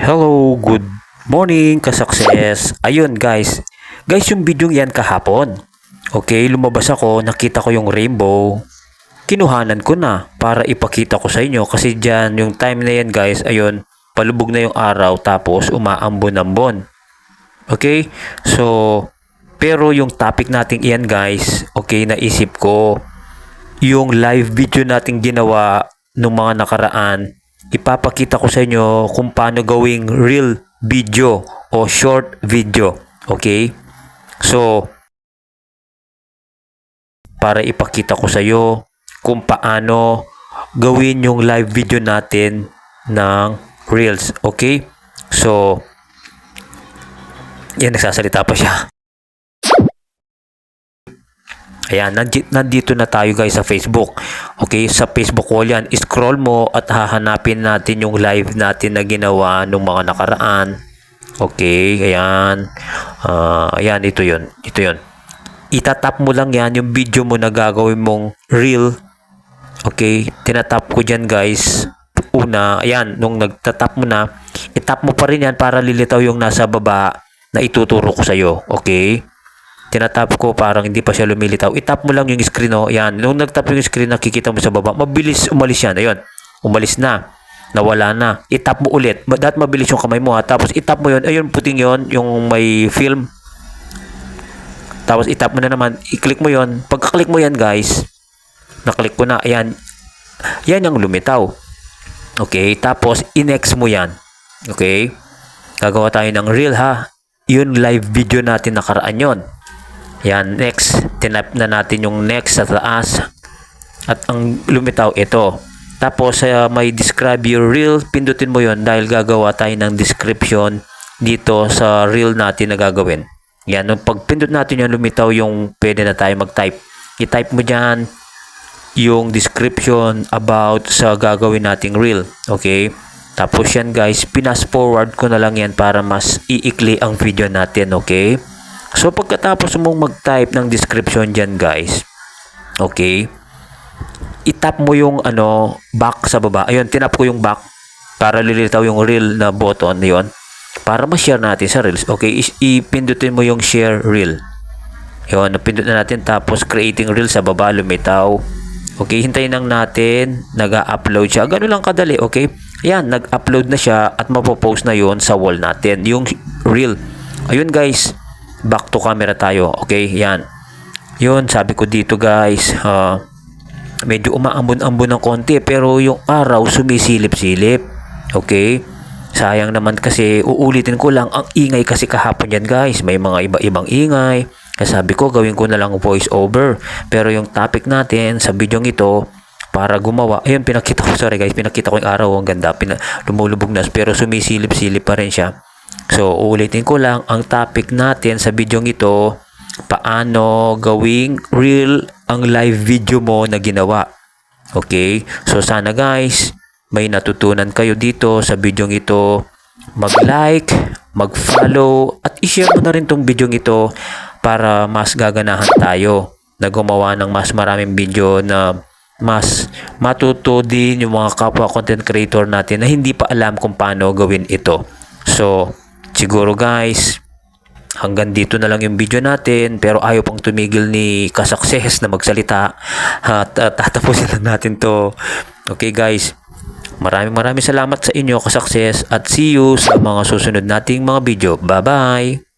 Hello, good morning ka-success. Ayun guys, guys yung video yan kahapon. Okay, lumabas ako, nakita ko yung rainbow. Kinuhanan ko na para ipakita ko sa inyo kasi dyan yung time na yan guys, ayun, palubog na yung araw tapos umaambon-ambon. Okay, so pero yung topic natin iyan guys, okay, naisip ko yung live video natin ginawa nung mga nakaraan, ipapakita ko sa inyo kung paano gawing real video o short video. Okay? So, para ipakita ko sa iyo kung paano gawin yung live video natin ng Reels. Okay? So, yan, nagsasalita pa siya. Ayan, nandi- nandito na tayo guys sa Facebook. Okay, sa Facebook wall yan. Scroll mo at hahanapin natin yung live natin na ginawa nung mga nakaraan. Okay, ayan. Ah, ayan, ito yun. Ito yun. Itatap mo lang yan yung video mo na gagawin mong reel. Okay, tinatap ko dyan guys. Una, ayan, nung nagtatap mo na, itap mo pa rin yan para lilitaw yung nasa baba na ituturo ko sa'yo. Okay? Tinatap ko parang hindi pa siya lumilitaw. Itap mo lang yung screen oh. Yan. Nung nagtap yung screen nakikita mo sa baba, mabilis umalis yan. Ayun. Umalis na. Nawala na. Itap mo ulit. Dapat mabilis yung kamay mo ha. Tapos itap mo yun. Ayun puting yon yung may film. Tapos itap mo na naman. I-click mo yon. Pagka-click mo yan guys, na-click ko na. Ayan. Yan yung lumitaw. Okay. Tapos i-next mo yan. Okay. Gagawa tayo ng reel ha. Yun live video natin nakaraan yon. Yan, next. Tinap na natin yung next sa taas. At ang lumitaw ito. Tapos uh, may describe your reel. Pindutin mo yon dahil gagawa tayo ng description dito sa reel natin na gagawin. Yan, nung pagpindot natin yung lumitaw yung pwede na tayo mag-type. I-type mo dyan yung description about sa gagawin nating reel. Okay? Tapos yan guys, pinas forward ko na lang yan para mas iikli ang video natin. Okay? So pagkatapos mong mag-type ng description dyan guys, okay, itap mo yung ano, back sa baba. Ayun, tinap ko yung back para lilitaw yung reel na button yon para ma-share natin sa reels. Okay, ipindutin mo yung share reel. Yun, napindot na natin tapos creating reel sa baba lumitaw. Okay, hintayin lang natin, nag-upload siya. Ganun lang kadali, okay? Ayan, nag-upload na siya at mapopost na yon sa wall natin, yung reel. Ayun guys, back to camera tayo. Okay, yan. Yun, sabi ko dito guys, ah, medyo umaambon-ambon ng konti pero yung araw sumisilip-silip. Okay? Sayang naman kasi uulitin ko lang ang ingay kasi kahapon yan guys. May mga iba-ibang ingay. Sabi ko gawin ko na lang voice over. Pero yung topic natin sa video ito para gumawa. Ayun, pinakita ko. Sorry guys, pinakita ko yung araw. Ang ganda. Pina, lumulubog na. Pero sumisilip-silip pa rin siya. So, uulitin ko lang ang topic natin sa video ito, paano gawing real ang live video mo na ginawa. Okay? So, sana guys, may natutunan kayo dito sa video ito. Mag-like, mag-follow, at i-share mo na rin tong video ito para mas gaganahan tayo na gumawa ng mas maraming video na mas matuto din yung mga kapwa content creator natin na hindi pa alam kung paano gawin ito. So, siguro guys, hanggang dito na lang yung video natin pero ayaw pang tumigil ni kasukses na magsalita at tatapusin lang natin to. Okay guys, maraming maraming salamat sa inyo kasukses at see you sa mga susunod nating mga video. Bye-bye!